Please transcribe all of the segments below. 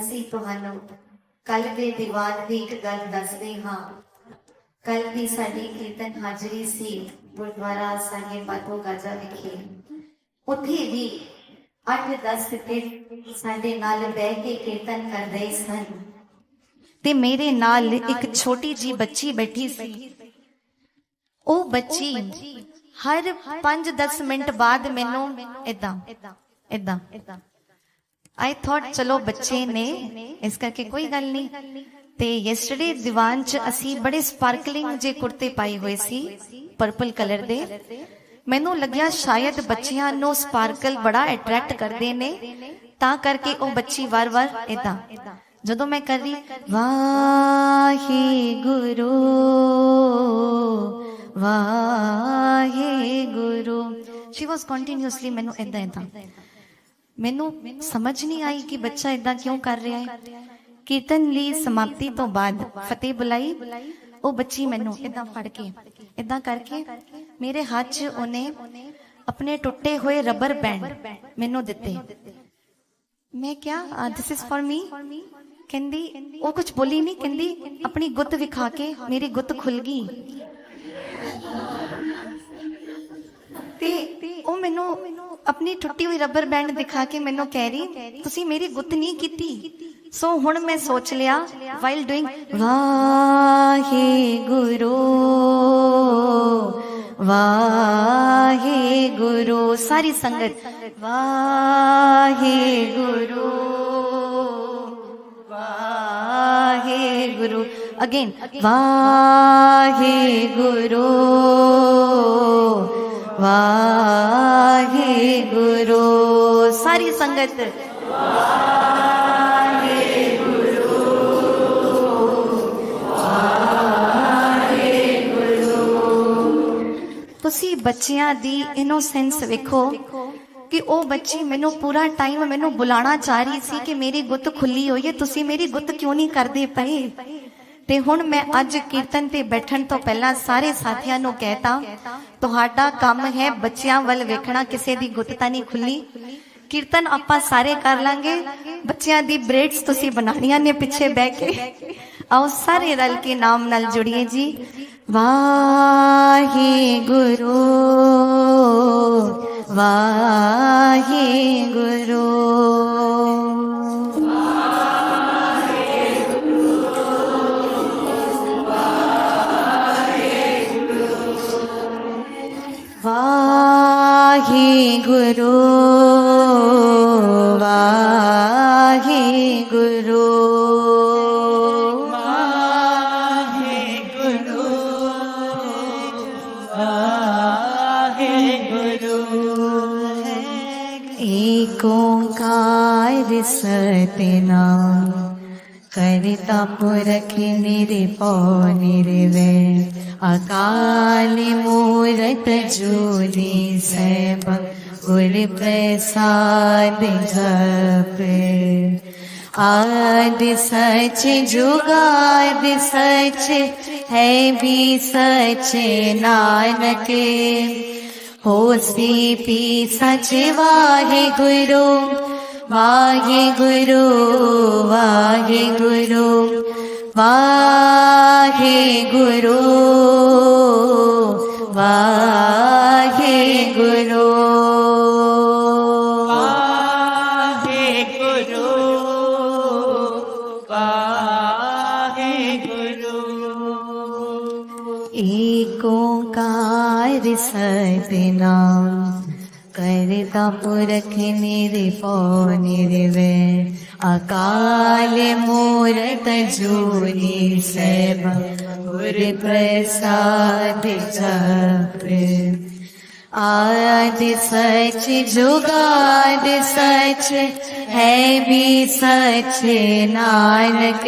ਅਸੀਂ ਤੁਹਾਨੂੰ ਕੱਲ ਦੇ ਦੀਵਾਨ ਦੀ ਇੱਕ ਗੱਲ ਦੱਸਦੇ ਹਾਂ। ਕੱਲ ਦੀ ਸਾਡੀ ਕੀਰਤਨ ਹਾਜ਼ਰੀ ਸੀ ਗੁਰਦੁਆਰਾ ਸਾਹਿਬ ਬਾਤੋ ਗਾਜਾ ਵਿਖੇ। ਉੱਥੇ ਵੀ 8-10 ਤੇ ਸਾਡੇ ਨਾਲ ਬਹਿ ਕੇ ਕੀਰਤਨ ਕਰ ਰਹੇ ਸਨ। ਤੇ ਮੇਰੇ ਨਾਲ ਇੱਕ ਛੋਟੀ ਜੀ ਬੱਚੀ ਬੈਠੀ ਸੀ। ਉਹ ਬੱਚੀ ਹਰ 5-10 ਮਿੰਟ ਬਾਅਦ ਮੈਨੂੰ ਇਦਾਂ ਇਦਾਂ ਆਈ ਥੋਟ ਚਲੋ ਬੱਚੇ ਨੇ ਇਸ ਕਰਕੇ ਕੋਈ ਗੱਲ ਨਹੀਂ ਤੇ ਯੈਸਟਰਡੇ ਦੀਵਾਨ ਚ ਅਸੀਂ ਬੜੇ ਸਪਾਰਕਲਿੰਗ ਜੇ ਕੁੜਤੇ ਪਾਏ ਹੋਏ ਸੀ ਪਰਪਲ ਕਲਰ ਦੇ ਮੈਨੂੰ ਲੱਗਿਆ ਸ਼ਾਇਦ ਬੱਚਿਆਂ ਨੂੰ ਸਪਾਰਕਲ ਬੜਾ ਅਟਰੈਕਟ ਕਰਦੇ ਨੇ ਤਾਂ ਕਰਕੇ ਉਹ ਬੱਚੀ ਵਾਰ-ਵਾਰ ਇਦਾਂ ਜਦੋਂ ਮੈਂ ਕਰ ਰਹੀ ਵਾਹਿਗੁਰੂ ਵਾਹਿਗੁਰੂ ਸ਼ੀ ਵਾਸ ਕੰਟੀਨਿਊਸਲੀ ਮੈਨੂੰ ਇਦਾਂ ਇਦਾਂ ਮੈਨੂੰ ਸਮਝ ਨਹੀਂ ਆਈ ਕਿ ਬੱਚਾ ਇਦਾਂ ਕਿਉਂ ਕਰ ਰਿਹਾ ਹੈ। ਕੀਰਤਨ ਲਈ ਸਮਾਪਤੀ ਤੋਂ ਬਾਅਦ ਫਤਿਹ ਬੁਲਾਈ। ਉਹ ਬੱਚੀ ਮੈਨੂੰ ਇਦਾਂ ਫੜ ਕੇ ਇਦਾਂ ਕਰਕੇ ਮੇਰੇ ਹੱਥ 'ਚ ਉਹਨੇ ਆਪਣੇ ਟੁੱਟੇ ਹੋਏ ਰਬਰ ਬੈਂਡ ਮੈਨੂੰ ਦਿੱਤੇ। ਮੈਂ ਕਿਹਾ ਦਿਸ ਇਜ਼ ਫॉर ਮੀ ਕਹਿੰਦੀ, ਉਹ ਕੁਝ ਬੋਲੀ ਨਹੀਂ? ਕਹਿੰਦੀ, ਆਪਣੀ ਗੁੱਤ ਵਿਖਾ ਕੇ ਮੇਰੀ ਗੁੱਤ ਖੁੱਲ ਗਈ। ਤੇ ਉਹ ਮੈਨੂੰ ਆਪਣੀ ਟੁੱਟੀ ਹੋਈ ਰਬਰ ਬੈਂਡ ਦਿਖਾ ਕੇ ਮੈਨੂੰ ਕਹਿ ਰਹੀ, ਤੁਸੀਂ ਮੇਰੀ ਗੁੱਤ ਨਹੀਂ ਕੀਤੀ। ਸੋ ਹੁਣ ਮੈਂ ਸੋਚ ਲਿਆ ਵਾਈਲ ਡੂਇੰਗ ਵਾਹਿਗੁਰੂ ਵਾਹਿਗੁਰੂ, ਸਾਰੀ ਸੰਗਤ, ਵਾਹਿਗੁਰੂ ਵਾਹਿਗੁਰੂ ਅਗੇਨ ਵਾਹਿਗੁਰੂ ਵਾਹਿਗੁਰੂ ਸੰਗਤ। ਤੁਸੀਂ ਬੱਚਿਆਂ ਦੀ ਇਨੋਸੈਂਸ ਵੇਖੋ ਕਿ ਉਹ ਬੱਚੀ ਮੈਨੂੰ ਪੂਰਾ ਟਾਈਮ ਮੈਨੂੰ ਬੁਲਾਣਾ ਚਾਹ ਰਹੀ ਸੀ ਕਿ ਮੇਰੀ ਗੁੱਤ ਖੁੱਲੀ ਹੋਈ ਹੈ, ਤੁਸੀਂ ਮੇਰੀ ਗੁੱਤ ਕਿਉਂ ਨਹੀਂ ਕਰਦੇ ਪਏ? ਤੇ ਹੁਣ ਮੈਂ ਅੱਜ ਕੀਰਤਨ ਤੇ ਬੈਠਣ ਤੋਂ ਪਹਿਲਾਂ ਸਾਰੇ ਸਾਥੀਆਂ ਨੂੰ ਕਹਿਤਾ, ਤੁਹਾਡਾ ਕੰਮ ਹੈ ਬੱਚਿਆਂ ਵੱਲ ਵੇਖਣਾ, ਕਿਸੇ ਦੀ ਗੁੱਤ ਤਾਂ ਨਹੀਂ ਖੁੱਲੀ। ਕੀਰਤਨ ਆਪਾਂ ਸਾਰੇ ਕਰ ਲਾਂਗੇ। ਬੱਚਿਆਂ ਦੀ ਬ੍ਰੇਡਸ ਤੁਸੀਂ ਬਣਾਉਣੀਆਂ ਨੇ ਪਿੱਛੇ ਬਹਿ ਕੇ। ਆਓ ਸਾਰੇ ਰਲ ਕੇ ਨਾਮ ਨਾਲ ਜੁੜੀਏ ਜੀ। ਵਾਹਿਗੁਰੂ ਵਾਹਿਗੁਰੂ ਵਾਹਿਗੁਰੂ। ਵਾਹਿਗੁਰੂ। ਏਕ ਓੰਕਾਰ ਸਤਨਾਮ ਕਰਤਾ ਪੁਰਖ ਨਿਰਭਉ ਨਿਰਵੈਰ ਅਕਾਲੀ ਮੂਰਤ ਜੋਨੀ ਸੈਭ, ਗੁਰ ਪ੍ਰਸਾਦ ਜਪ। ਆਦ ਸਚ ਜੁਗਾਦ ਸਚ ਹੈ ਵੀ ਸਚ ਨਾਨਕ ਹੋਸੀ ਪੀ ਸਚ ਵਾਹਿਗੁਰੂ ਵਾਹਿਗੁਰੂ ਵਾਹਿਗੁਰੂ ਵਾਹਿਗੁਰੂ ਵਾਹਿਗੁਰੂ ਏਕ ਓੰਕਾਰ ਸਤਨਾਮ ਕਰਤਾ ਪੁਰਖ ਨਿਰਭਉ ਨਿਰਵੈਰ ਅਕਾਲ ਮੂਰਤ ਜੋਨੀ ਸੈਭ ਗੁਰ ਪ੍ਰਸਾਦ ਜਪ ਆਦ ਸਚ ਜੁਗਾਦ ਸਚ ਹੈ ਵੀ ਸਚ ਨਾਨਕ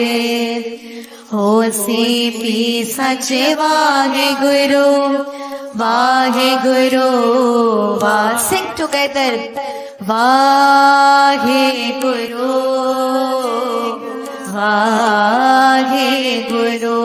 ਹੋਸੀ ਪੀ ਸਚ Waheguru Vahe Guru, Vahe Sing together. vahe guru vahe guru